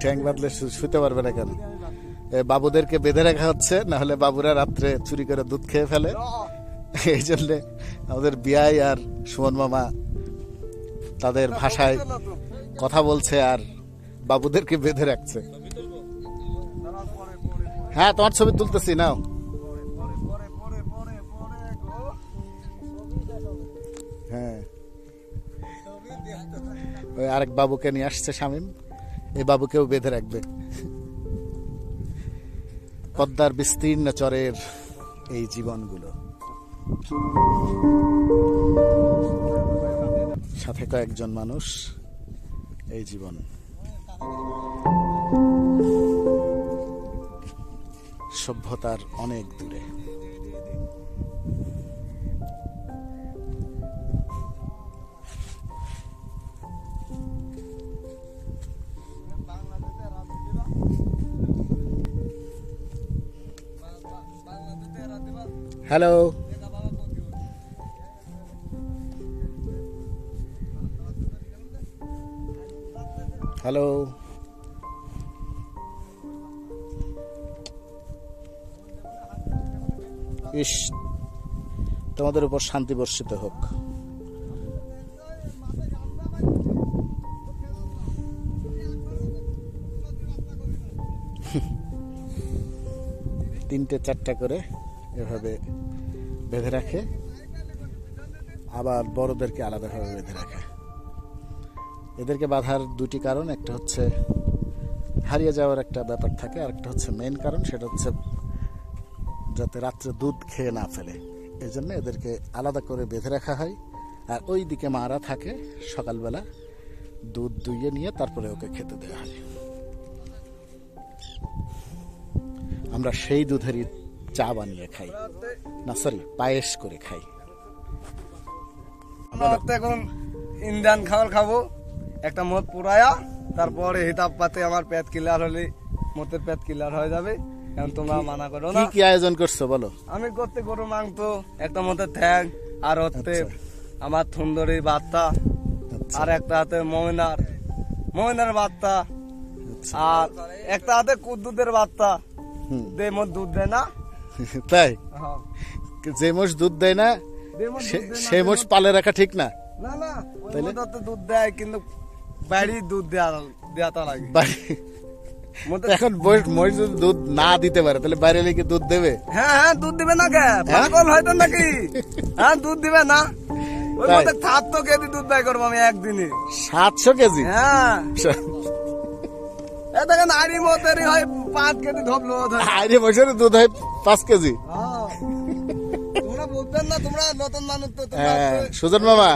ঠ্যাং বাঁধলে শুতে পারবে না কেন? বাবুদেরকে বেঁধে রাখা হচ্ছে না হলে বাবুরা রাত্রে চুরি করে দুধ খেয়ে ফেলে। এই জন্যে আমাদের বিয়াই আর সুমন মামা তাদের ভাষায় কথা বলছে আর বাবুদেরকে বেঁধে রাখছে। হ্যাঁ তোমার ছবি তুলতেছি, নাও। হ্যাঁ। ওই আরেক বাবুকে নিয়ে আসছে শামিম। এই বাবুকেও বেঁধে রাখবে। পদ্মার বিস্তীর্ণ চরের এই জীবনগুলো। সাথে কয়েকজন মানুষ এই জীবন। সভ্যতার অনেক দূরে। হ্যালো হ্যালো ইস তোমাদের উপর শান্তি বর্ষিত হোক। তিনটে চারটা করে এভাবে বেঁধে রাখে। আবার বড়দেরকে আলাদাভাবে বেঁধে রাখে। এদেরকে বাঁধার দুটি কারণ, একটা হচ্ছে হারিয়ে যাওয়ার একটা ব্যাপার থাকে, আর একটা হচ্ছে মেন কারণ, সেটা হচ্ছে যাতে রাত্রে দুধ খেয়ে না ফেলে। এই জন্য এদেরকে আলাদা করে বেঁধে রাখা হয়। আর ওই দিকে মারা থাকে সকালবেলা, দুধ দুইয়ে নিয়ে তারপরে ওকে খেতে দেওয়া হয়। আমরা সেই দুধেরই চা বানিয়ে খাই। না সরি পায়েস করে খাই। আমরা এখন ইন্ডিয়ান খাবার খাব। একটা মদ পুরায়া তারপরে হিতাব পাতে আমার পেট ক্লিয়ার হলে মতের পেট ক্লিয়ার হয়ে যাবে। এখন তোমরা মানা করো না। কি আয়োজন করছ বলো? আমি করতে গরু মাংস একটা মতের ঠ্যাং আর হচ্ছে আচ্ছা। আমার থুন্দরি বার্তা আচ্ছা, আর একটা হাতে মমিনার মমিনার বার্তা আচ্ছা। আর একটা হাতে কুদ্দুদের বার্তা দে মত দুধ দেয় না। তাই? হ্যাঁ। যে মোষ দুধ দেয় না সে- মোষ পালে রাখা ঠিক না। দুধ দেয় কিন্তু বাড়ি দুধ দেওয়া লাগে। এখন মোষ যদি দুধ না দিতে পারে তাহলে বাইরে লেগে দুধ দেবে? হ্যাঁ হ্যাঁ দুধ দিবে না কে? পাগল হয়তো নাকি? হ্যাঁ দুধ দিবে না। ওই তাই? মধ্যে সাত কেজি দুধ ব্যয় করব আমি একদিনে। সাতশো কেজি? হ্যাঁ। এ দেখেন আড়ি মতেরই হয় পাঁচ কেজি ধবলো আরে বসে দুধ হয় পাঁচ কেজি। তোমরা বলতেন না তোমরা নতুন মানুষ তো হ্যাঁ সুজন মামা।